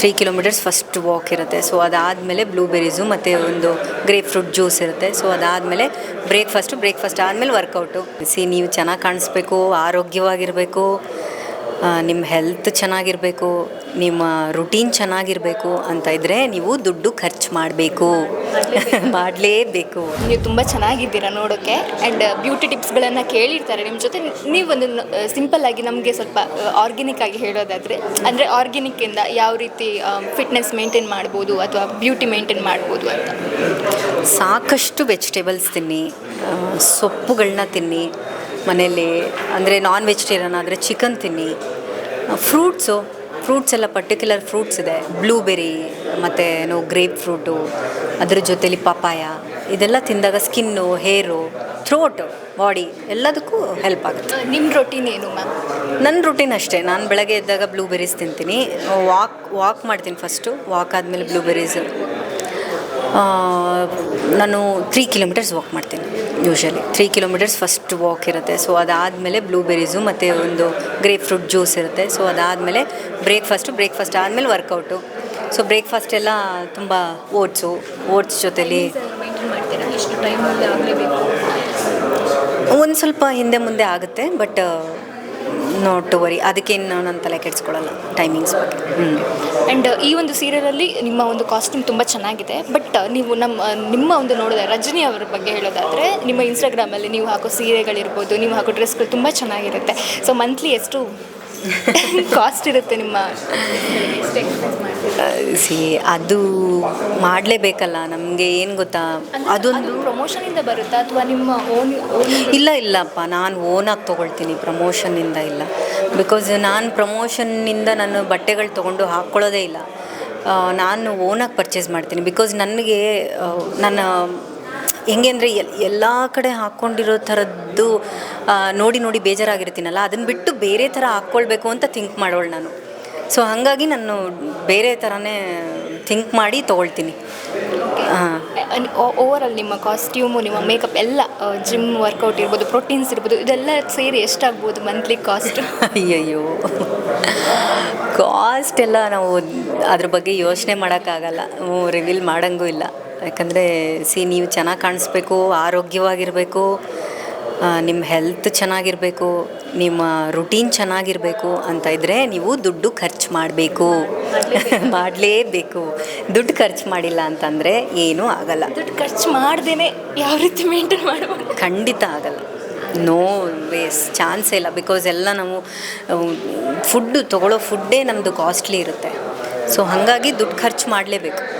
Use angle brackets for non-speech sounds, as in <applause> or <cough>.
Three kilometres first walk ಇರುತ್ತೆ. So ಅದಾದಮೇಲೆ blueberries ಮತ್ತು ಒಂದು ಗ್ರೇಪ್ ಫ್ರೂಟ್ ಜ್ಯೂಸ್ ಇರುತ್ತೆ. ಸೊ ಅದಾದಮೇಲೆ ಬ್ರೇಕ್ಫಾಸ್ಟು ಬ್ರೇಕ್ಫಾಸ್ಟ್ ಆದಮೇಲೆ ವರ್ಕೌಟು ಸಿ ನೀವು ಚೆನ್ನಾಗಿ ಕಾಣಿಸ್ಬೇಕು, ಆರೋಗ್ಯವಾಗಿರಬೇಕು. ನಿಮ್ಮ ಹೆಲ್ತ್ ಚೆನ್ನಾಗಿರಬೇಕು ನಿಮ್ಮ ರುಟೀನ್ ಚೆನ್ನಾಗಿರಬೇಕು ಅಂತ ಇದ್ದರೆ ನೀವು ದುಡ್ಡು ಖರ್ಚು ಮಾಡಬೇಕು. ಮಾಡಲೇಬೇಕು. ನೀವು ತುಂಬ ಚೆನ್ನಾಗಿದ್ದೀರಾ ನೋಡೋಕ್ಕೆ ಆ್ಯಂಡ್ ಬ್ಯೂಟಿ ಟಿಪ್ಸ್ಗಳನ್ನು ಕೇಳಿರ್ತಾರೆ ನಿಮ್ಮ ಜೊತೆ. ನೀವೊಂದು ಸಿಂಪಲ್ ಆಗಿ ನಮಗೆ ಸ್ವಲ್ಪ ಆರ್ಗ್ಯಾನಿಕ್ ಆಗಿ ಹೇಳೋದಾದರೆ ಅಂದರೆ ಆರ್ಗ್ಯಾನಿಕ್ಕಿಂದ ಯಾವ ರೀತಿ ಫಿಟ್ನೆಸ್ ಮೇಂಟೈನ್ ಮಾಡ್ಬೋದು ಅಥವಾ ಬ್ಯೂಟಿ ಮೇಂಟೈನ್ ಮಾಡ್ಬೋದು ಅಂತ. ಸಾಕಷ್ಟು ವೆಜಿಟೇಬಲ್ಸ್ ತಿನ್ನಿ ಸೊಪ್ಪುಗಳನ್ನ ತಿನ್ನಿ ಮನೇಲಿ ಅಂದರೆ ನಾನ್ ವೆಜಿಟೇರಿಯನ್ ಆದರೆ ಚಿಕನ್ ತಿನ್ನಿ. ಫ್ರೂಟ್ಸು ಫ್ರೂಟ್ಸ್ ಎಲ್ಲ ಪರ್ಟಿಕ್ಯುಲರ್ ಫ್ರೂಟ್ಸ್ ಇದೆ. ಬ್ಲೂಬೆರಿ ಮತ್ತು ಏನು ಗ್ರೇಪ್ ಫ್ರೂಟು ಅದ್ರ ಜೊತೇಲಿ ಪಪಾಯ ಇದೆಲ್ಲ ತಿಂದಾಗ ಸ್ಕಿನ್ನು ಹೇರು ಥ್ರೋಟ್ ಬಾಡಿ ಎಲ್ಲದಕ್ಕೂ ಹೆಲ್ಪ್ ಆಗುತ್ತೆ. ನಿಮ್ಮ ರೊಟೀನ್ ಏನು ಮ್ಯಾಮ್ ನನ್ನ ರೊಟೀನ್ ಅಷ್ಟೇ. ನಾನು ಬೆಳಗ್ಗೆ ಎದ್ದಾಗ ಬ್ಲೂಬೆರೀಸ್ ತಿಂತೀನಿ. ವಾಕ್ ವಾಕ್ ಮಾಡ್ತೀನಿ ಫಸ್ಟು ವಾಕ್ ಆದಮೇಲೆ ಬ್ಲೂಬೆರೀಸು ನಾನು ತ್ರೀ ಕಿಲೋಮೀಟರ್ಸ್ ವಾಕ್ ಮಾಡ್ತೀನಿ usually three kilometres first walk ಇರುತ್ತೆ. ಸೊ ಅದಾದಮೇಲೆ ಬ್ಲೂಬೆರೀಸು ಮತ್ತು ಒಂದು ಗ್ರೇಪ್ ಫ್ರೂಟ್ ಜ್ಯೂಸ್ ಇರುತ್ತೆ. ಸೊ ಅದಾದಮೇಲೆ ಬ್ರೇಕ್ಫಾಸ್ಟು ಬ್ರೇಕ್ಫಾಸ್ಟ್ ಆದಮೇಲೆ ವರ್ಕೌಟು ಸೊ ಬ್ರೇಕ್ಫಾಸ್ಟ್ ಎಲ್ಲ ತುಂಬ ಓಟ್ಸು ಓಟ್ಸ್ ಜೊತೆಲಿ ಒಂದು ಸ್ವಲ್ಪ ಹಿಂದೆ ಮುಂದೆ ಆಗುತ್ತೆ ಬಟ್ ನೋಟ್ ಟು ವರಿ ಅದಕ್ಕೇನು ನಾನು ತಲೆ ಕೆಡಿಸ್ಕೊಳ್ಳಲ್ಲ ಟೈಮಿಂಗ್ಸ್ ಬಗ್ಗೆ. ಆ್ಯಂಡ್ ಈ ಒಂದು ಸೀರಿಯಲಲ್ಲಿ ನಿಮ್ಮ ಒಂದು ಕಾಸ್ಟ್ಯೂಮ್ ತುಂಬ ಚೆನ್ನಾಗಿದೆ ಬಟ್ ನೀವು ನಮ್ಮ ನಿಮ್ಮ ಒಂದು ನೋಡಿದ ರಜನಿ ಅವರ ಬಗ್ಗೆ ಹೇಳೋದಾದರೆ, ನಿಮ್ಮ ಇನ್ಸ್ಟಾಗ್ರಾಮಲ್ಲಿ ನೀವು ಹಾಕೋ ಸೀರೆಗಳಿರ್ಬೋದು, ನೀವು ಹಾಕೋ ಡ್ರೆಸ್ಗಳು ತುಂಬ ಚೆನ್ನಾಗಿರುತ್ತೆ. ಸೊ ಮಂತ್ಲಿ ಎಷ್ಟು? <laughs> ಕಾಸ್ಟ್ ಇರುತ್ತೆ ನಿಮ್ಮ ಸಿ ಅದು ಮಾಡಲೇಬೇಕಲ್ಲ ನಮಗೆ ಏನು ಗೊತ್ತಾ? ಅದೊಂದು ಅದು ಪ್ರಮೋಷನಿಂದ ಬರುತ್ತಾ ಅಥವಾ ನಿಮ್ಮ ಓನ್ ಇಲ್ಲ ಇಲ್ಲಪ್ಪ ನಾನು ಓನಾಗಿ ತೊಗೊಳ್ತೀನಿ ಪ್ರಮೋಷನ್ನಿಂದ ಇಲ್ಲ. ಬಿಕಾಸ್ ನಾನು ಪ್ರಮೋಷನ್ನಿಂದ ನಾನು ಬಟ್ಟೆಗಳು ತೊಗೊಂಡು ಹಾಕ್ಕೊಳ್ಳೋದೇ ಇಲ್ಲ. ನಾನು ಓನಾಗಿ ಪರ್ಚೇಸ್ ಮಾಡ್ತೀನಿ. ಬಿಕಾಸ್ ನನಗೆ ಆ, ನನ್ನ ಹೆಂಗೆ ಅಂದರೆ ಎಲ್ ಎಲ್ಲ ಕಡೆ ಹಾಕ್ಕೊಂಡಿರೋ ಥರದ್ದು ನೋಡಿ ನೋಡಿ ಬೇಜಾರಾಗಿರ್ತೀನಲ್ಲ ಅದನ್ನು ಬಿಟ್ಟು ಬೇರೆ ಥರ ಹಾಕ್ಕೊಳ್ಬೇಕು ಅಂತ ಥಿಂಕ್ ಮಾಡೋಳು ನಾನು. ಸೊ ಹಾಗಾಗಿ ನಾನು ಬೇರೆ ಥರನೇ ಥಿಂಕ್ ಮಾಡಿ ತೊಗೊಳ್ತೀನಿ. ಹಾಂ ಓವರ್ ಆಲ್ ನಿಮ್ಮ ಕಾಸ್ಟ್ಯೂಮು ನಿಮ್ಮ ಮೇಕಪ್ ಎಲ್ಲ ಜಿಮ್ ವರ್ಕೌಟ್ ಇರ್ಬೋದು ಪ್ರೋಟೀನ್ಸ್ ಇರ್ಬೋದು ಇದೆಲ್ಲ ಸೇರಿ ಎಷ್ಟಾಗ್ಬೋದು ಮಂತ್ಲಿ ಕಾಸ್ಟ್ ಅಯ್ಯಯ್ಯೋ. ಕಾಸ್ಟ್ ಎಲ್ಲ ನಾವು ಅದ್ರ ಬಗ್ಗೆ ಯೋಚನೆ ಮಾಡೋಕ್ಕಾಗಲ್ಲ. ರಿವೀಲ್ ಮಾಡೋಂಗೂ ಇಲ್ಲ. ಯಾಕಂದರೆ ಸಿ ನೀವು ಚೆನ್ನಾಗಿ ಕಾಣಿಸ್ಬೇಕು ಆರೋಗ್ಯವಾಗಿರಬೇಕು. ನಿಮ್ಮ ಹೆಲ್ತ್ ಚೆನ್ನಾಗಿರಬೇಕು ನಿಮ್ಮ ರುಟೀನ್ ಚೆನ್ನಾಗಿರಬೇಕು ಅಂತ ಇದ್ದರೆ ನೀವು ದುಡ್ಡು ಖರ್ಚು ಮಾಡಬೇಕು. ಮಾಡಲೇಬೇಕು. <laughs> ದುಡ್ಡು ಖರ್ಚು ಮಾಡಿಲ್ಲ ಅಂತಂದರೆ ಏನೂ ಆಗಲ್ಲ. ದುಡ್ಡು ಖರ್ಚು ಮಾಡ್ದೇ ಯಾವ ರೀತಿ ಮೇಂಟೈನ್ ಮಾಡಬೇಕು ಖಂಡಿತ ಆಗಲ್ಲ. ನೋ ವೇಸ್ ಚಾನ್ಸೇ ಇಲ್ಲ. ಬಿಕಾಸ್ ಎಲ್ಲ ನಾವು ಫುಡ್ಡು ತೊಗೊಳ್ಳೋ ಫುಡ್ಡೇ ನಮ್ಮದು ಕಾಸ್ಟ್ಲಿ ಇರುತ್ತೆ. ಸೊ ಹಾಗಾಗಿ ದುಡ್ಡು ಖರ್ಚು ಮಾಡಲೇಬೇಕು.